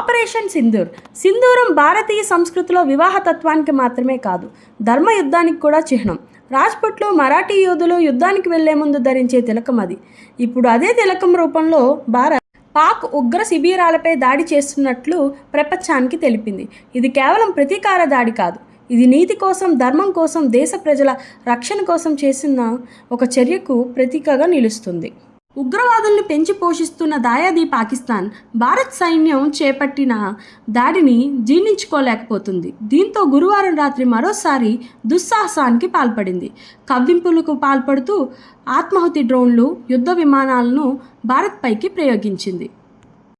Operation Sindoor. సింధూరం భారతీయ సంస్కృతిలో వివాహ తత్వానికి మాత్రమే కాదు ధర్మ యుద్ధానికి కూడా చిహ్నం. రాజ్పుట్లో మరాఠీ యోధులు యుద్ధానికి వెళ్ళే ముందు ధరించే తిలకం అది. ఇప్పుడు అదే తిలకం రూపంలో భారత్ పాక్ ఉగ్ర శిబిరాలపై దాడి చేస్తున్నట్లు ప్రపంచానికి తెలిపింది. ఇది కేవలం ప్రతీకార దాడి కాదు ఇది నీతి కోసం ధర్మం కోసం దేశ ప్రజల రక్షణ కోసం చేసిన ఒక చర్యకు ప్రతీకగా నిలుస్తుంది. ఉగ్రవాదుల్ని పెంచి పోషిస్తున్న దాయాది పాకిస్తాన్ భారత్ సైన్యం చేపట్టిన దాడిని జీర్ణించుకోలేకపోతుంది. దీంతో గురువారం రాత్రి మరోసారి దుస్సాహసానికి పాల్పడింది. కవ్వింపులకు పాల్పడుతూ ఆత్మాహుతి డ్రోన్లు యుద్ధ విమానాలను భారత్పైకి ప్రయోగించింది.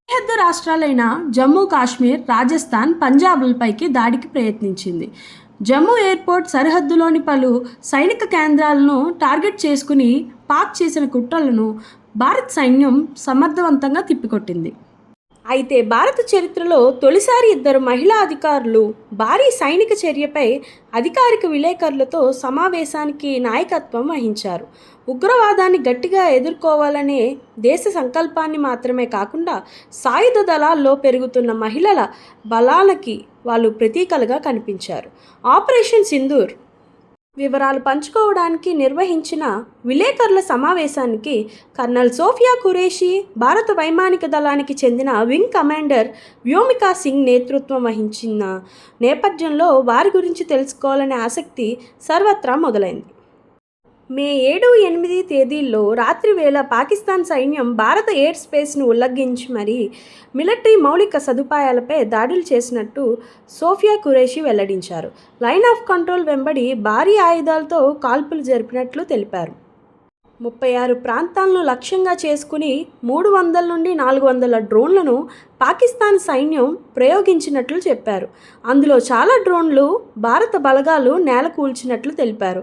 సరిహద్దు రాష్ట్రాలైన జమ్మూ కాశ్మీర్ రాజస్థాన్ పంజాబ్లపైకి దాడికి ప్రయత్నించింది. జమ్మూ ఎయిర్పోర్ట్ సరిహద్దులోని పలు సైనిక కేంద్రాలను టార్గెట్ చేసుకుని పాక్ చేసిన కుట్రలను భారత్ సైన్యం సమర్థవంతంగా తిప్పికొట్టింది. అయితే భారత చరిత్రలో తొలిసారి ఇద్దరు మహిళా అధికారులు భారీ సైనిక చర్యపై అధికారిక విలేకరులతో సమావేశానికి నాయకత్వం వహించారు. ఉగ్రవాదాన్ని గట్టిగా ఎదుర్కోవాలనే దేశ సంకల్పాన్ని మాత్రమే కాకుండా సాయుధ దళాల్లో పెరుగుతున్న మహిళల బలాలకి వాళ్ళు ప్రతీకలుగా కనిపించారు. ఆపరేషన్ సింధూర్ వివరాలు పంచుకోవడానికి నిర్వహించిన విలేకరుల సమావేశానికి కర్నల్ సోఫియా ఖురేషి భారత వైమానిక దళానికి చెందిన వింగ్ కమాండర్ వ్యోమికా సింగ్ నేతృత్వం వహించిన నేపథ్యంలో వారి గురించి తెలుసుకోవాలనే ఆసక్తి సర్వత్రా మొదలైంది. మే ఏడు ఎనిమిది తేదీల్లో రాత్రి వేళ పాకిస్తాన్ సైన్యం భారత ఎయిర్ స్పేస్ను ఉల్లంఘించి మరీ మిలిటరీ మౌలిక సదుపాయాలపై దాడులు చేసినట్టు సోఫియా ఖురేషి వెల్లడించారు. లైన్ ఆఫ్ కంట్రోల్ వెంబడి భారీ ఆయుధాలతో కాల్పులు జరిపినట్లు తెలిపారు. ముప్పై ఆరు ప్రాంతాలను లక్ష్యంగా చేసుకుని మూడు వందల నుండి నాలుగు వందల డ్రోన్లను పాకిస్తాన్ సైన్యం ప్రయోగించినట్లు చెప్పారు. అందులో చాలా డ్రోన్లు భారత బలగాలు నేల కూల్చినట్లు తెలిపారు.